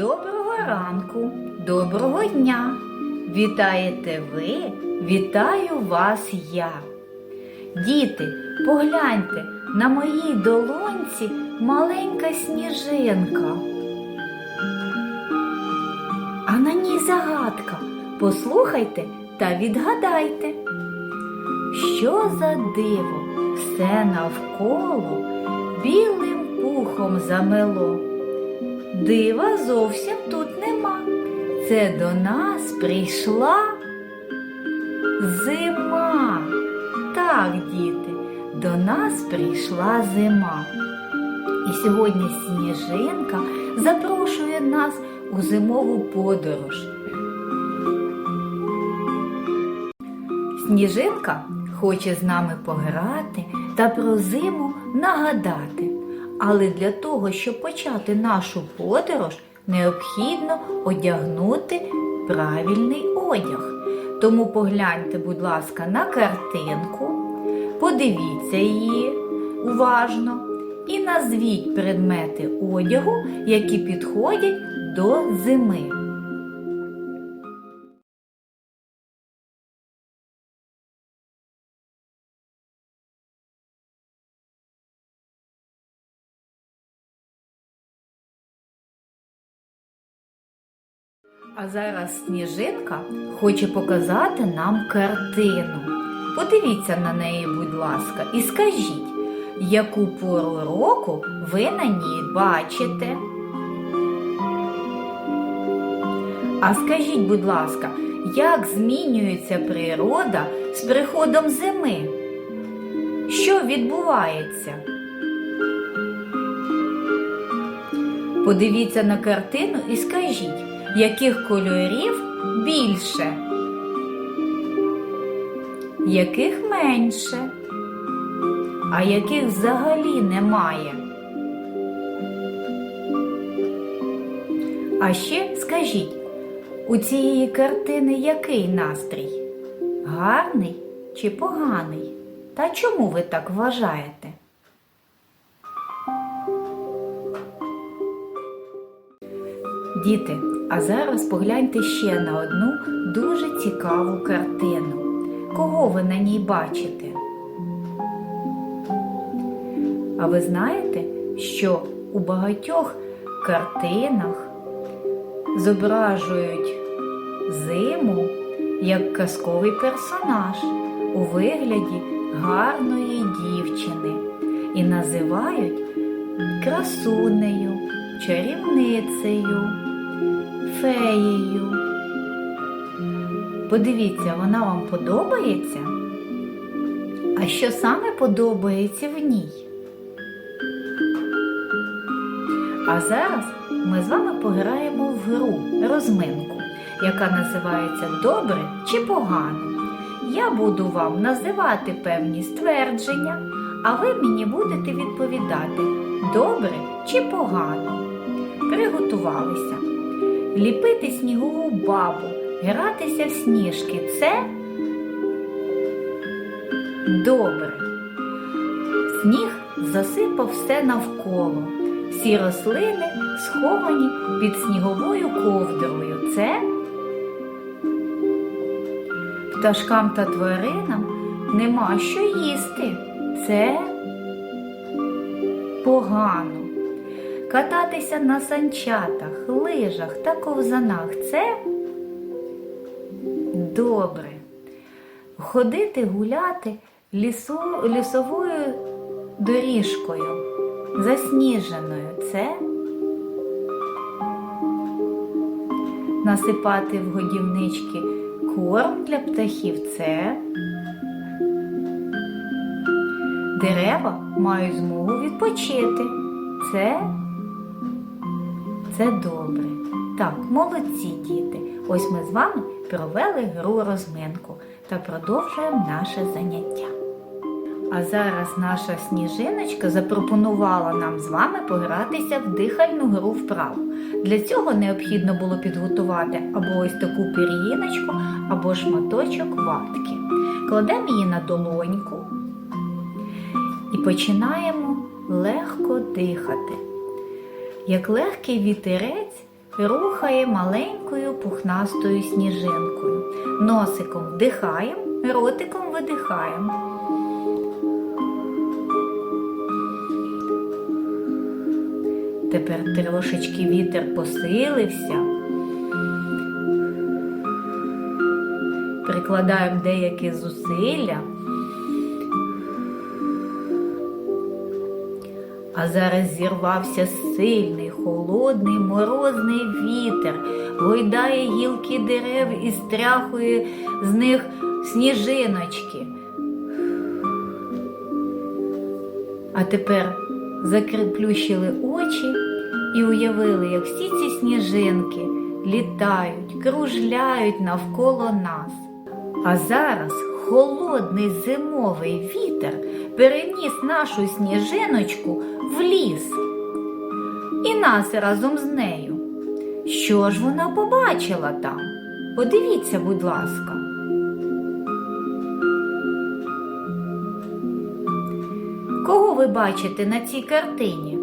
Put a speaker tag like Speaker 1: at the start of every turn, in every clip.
Speaker 1: Доброго ранку, доброго дня! Вітаєте ви, вітаю вас я. Діти, погляньте, на моїй долонці маленька сніжинка. А на ній загадка. Послухайте та відгадайте. Що за диво все навколо білим пухом замело? Дива зовсім тут нема. Це до нас прийшла зима. Так, діти, до нас прийшла зима. І сьогодні сніжинка запрошує нас у зимову подорож. Сніжинка хоче з нами пограти та про зиму нагадати. Але для того, щоб почати нашу подорож, необхідно одягнути правильний одяг. Тому погляньте, будь ласка, на картинку, подивіться її уважно і назвіть предмети одягу, які підходять до зими. А зараз сніжинка хоче показати нам картину. Подивіться на неї, будь ласка, і скажіть, яку пору року ви на ній бачите? А скажіть, будь ласка, як змінюється природа з приходом зими? Що відбувається? Подивіться на картину і скажіть, яких кольорів більше, яких менше, а яких взагалі немає. А ще скажіть, у цієї картини який настрій? Гарний чи поганий? Та чому ви так вважаєте? Діти, а зараз погляньте ще на одну дуже цікаву картину. Кого ви на ній бачите? А ви знаєте, що у багатьох картинах зображують зиму як казковий персонаж у вигляді гарної дівчини і називають красунею, чарівницею, феєю. Подивіться, вона вам подобається? А що саме подобається в ній? А зараз ми з вами пограємо в гру розминку, яка називається Добре чи погано. Я буду вам називати певні ствердження, а ви мені будете відповідати добре чи погано. Приготувалися. Ліпити снігову бабу, гратися в сніжки це добре. Сніг засипав все навколо. Всі рослини сховані під сніговою ковдрою. Це пташкам та тваринам нема що їсти. Це погано. Кататися на санчатах, лижах та ковзанах це добре. Ходити гуляти лісо, лісовою доріжкою, засніженою це насипати в годівнички корм для птахів це дерева мають змогу відпочити. Це це добре. Так, молодці діти. Ось ми з вами провели гру розминку та продовжуємо наше заняття. А зараз наша сніжиночка запропонувала нам з вами погратися в дихальну гру вправ. Для цього необхідно було підготувати або ось таку пір'їночку, або шматочок ватки. Кладемо її на долоньку і починаємо легко дихати. Як легкий вітерець рухає маленькою пухнастою сніжинкою. Носиком вдихаємо, ротиком видихаємо. Тепер трошечки вітер посилився. Прикладаємо деякі зусилля. А зараз зірвався сильний, холодний, морозний вітер, гойдає гілки дерев і стряхує з них сніжиночки. А тепер закриплющили очі і уявили, як всі ці сніжинки літають, кружляють навколо нас. А зараз холодний зимовий вітер переніс нашу сніжиночку в ліс. І нас разом з нею. Що ж вона побачила там? Подивіться, будь ласка. Кого ви бачите на цій картині?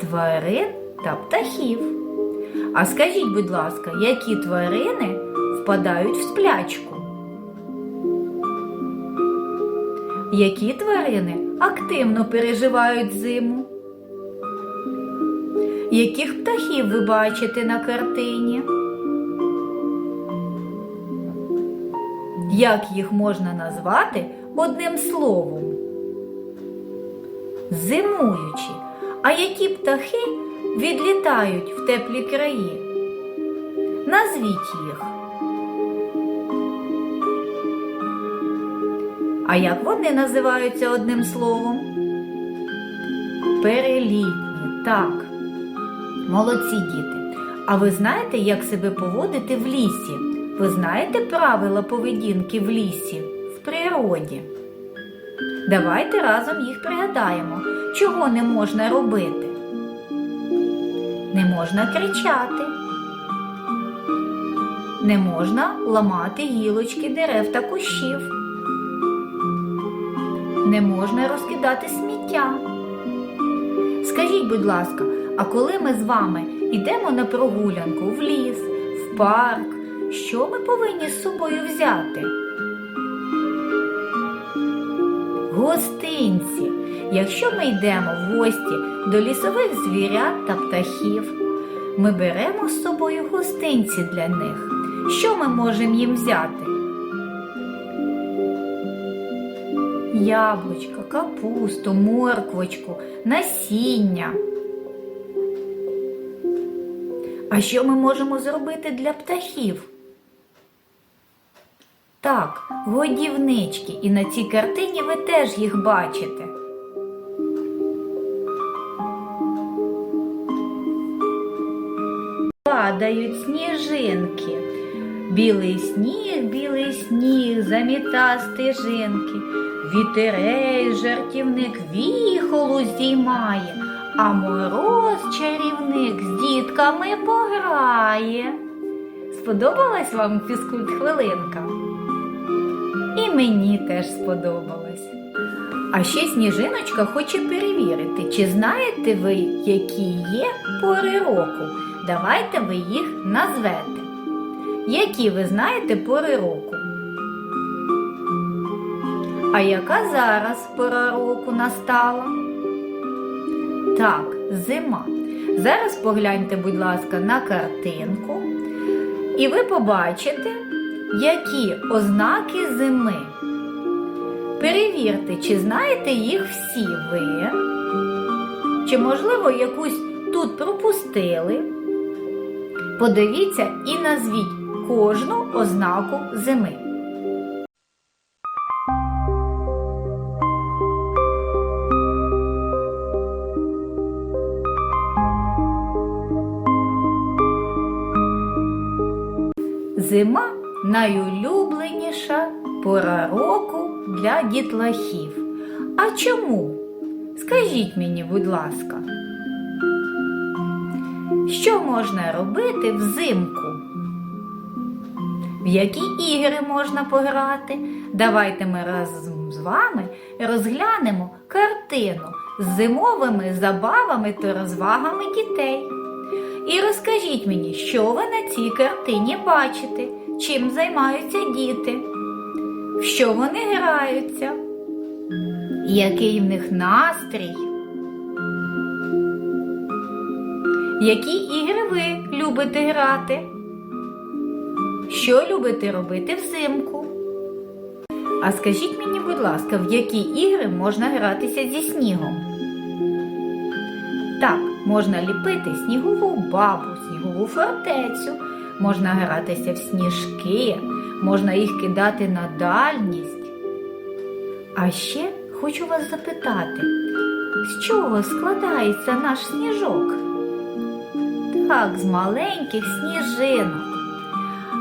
Speaker 1: Тварин та птахів. А скажіть, будь ласка, які тварини впадають в сплячку? Які тварини активно переживають зиму? Яких птахів ви бачите на картині? Як їх можна назвати одним словом? Зимуючі. А які птахи відлітають в теплі краї? Назвіть їх. А як вони називаються одним словом? Перелітні, так. Молодці діти. А ви знаєте, як себе поводити в лісі? Ви знаєте правила поведінки в лісі, в природі? Давайте разом їх пригадаємо, чого не можна робити. Не можна кричати. Не можна ламати гілочки дерев та кущів. Не можна розкидати сміття. Скажіть, будь ласка, а коли ми з вами йдемо на прогулянку в ліс, в парк, що ми повинні з собою взяти? Гостинці. Якщо ми йдемо в гості до лісових звірят та птахів, ми беремо з собою гостинці для них. Що ми можемо їм взяти? Яблучка, капусту, морквочку, насіння. А що ми можемо зробити для птахів? Так, годівнички, і на цій картині ви теж їх бачите. Падають сніжинки. Білий сніг, білий сніг, заміта стежинки. Вітерей жартівник віхолу здіймає, а мороз чарівник з дітками пограє. Сподобалась вам фізкульт хвилинка? І мені теж сподобалось. А ще сніжиночка хоче перевірити, чи знаєте ви, які є пори року. Давайте ви їх назвете. Які ви знаєте пори року? А яка зараз пора року настала? Так, зима. Зараз погляньте, будь ласка, на картинку, і ви побачите, які ознаки зими. Перевірте, чи знаєте їх всі ви, чи, можливо, якусь тут пропустили. Подивіться і назвіть кожну ознаку зими. Зима найулюбленіша пора року для дітлахів. А чому? Скажіть мені, будь ласка, що можна робити взимку? В які ігри можна пограти? Давайте ми разом з вами розглянемо картину з зимовими забавами та розвагами дітей. І скажіть мені, що ви на цій картині бачите? Чим займаються діти? В що вони граються? Який в них настрій? Які ігри ви любите грати? Що любите робити взимку? А скажіть мені, будь ласка, в які ігри можна гратися зі снігом? Так, можна ліпити снігову бабу, снігову фортецю, можна гратися в сніжки, можна їх кидати на дальність. А ще хочу вас запитати, з чого складається наш сніжок? Так, з маленьких сніжинок.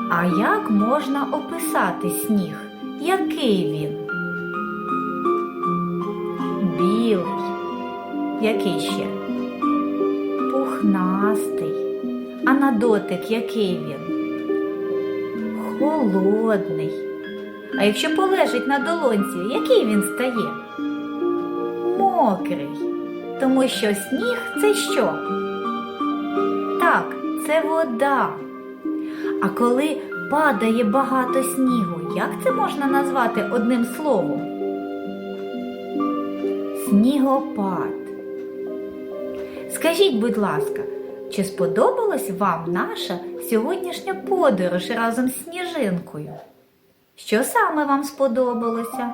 Speaker 1: А як можна описати сніг? Який він? Білий. Який ще? Пухнастий. А на дотик який він? Холодний. А якщо полежить на долонці, який він стає? Мокрий. Тому що сніг це що? Так, це вода. А коли падає багато снігу, як це можна назвати одним словом? Снігопад. Скажіть, будь ласка, чи сподобалась вам наша сьогоднішня подорож разом з сніжинкою? Що саме вам сподобалося?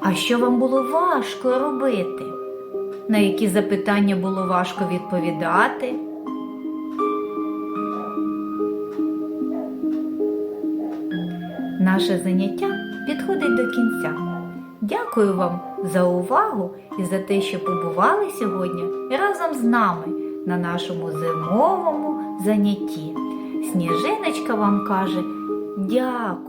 Speaker 1: А що вам було важко робити? На які запитання було важко відповідати? Наше заняття підходить до кінця. Дякую вам за увагу і за те, що побували сьогодні разом з нами на нашому зимовому занятті. Сніжиночка вам каже дякую.